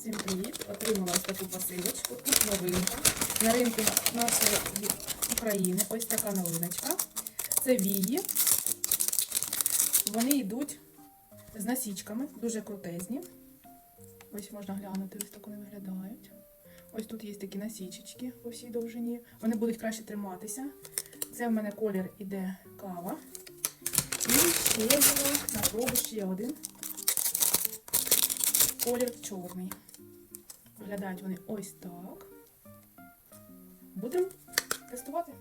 Всім привіт! Отримала ось таку посилочку. Тут новинка. На ринку нашої України. Ось така новиночка. Це вії. Вони йдуть з насічками, дуже крутезні. Ось можна глянути, ось так вони виглядають. Ось тут є такі насічечки по всій довжині. Вони будуть краще триматися. Це в мене колір іде кава. І ще є на пробу ще один колір чорний. Виглядають вони ось так. Будемо тестувати.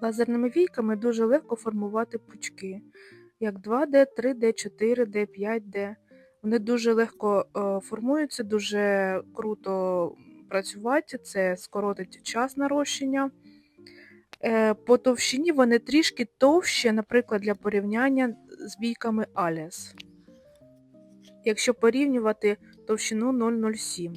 Лазерними війками дуже легко формувати пучки, як 2D, 3D, 4D, 5D. Вони дуже легко е, формуються, дуже круто працювати, це скоротить час нарощення. Е, По товщині вони трішки товщі, наприклад, для порівняння з війками Alias. Якщо порівнювати товщину 007.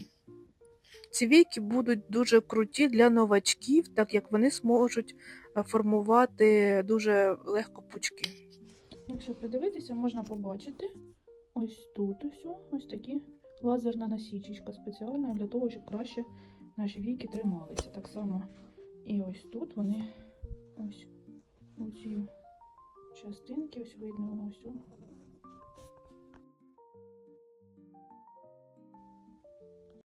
Ці війки будуть дуже круті для новачків, так як вони зможуть е, формувати дуже легко пучки. Якщо придивитися, можна побачити ось тут ось, ось такі лазерна насічечка спеціальна для того, щоб краще наші війки трималися. Так само і ось тут вони ось оці частинки, ось видно ось.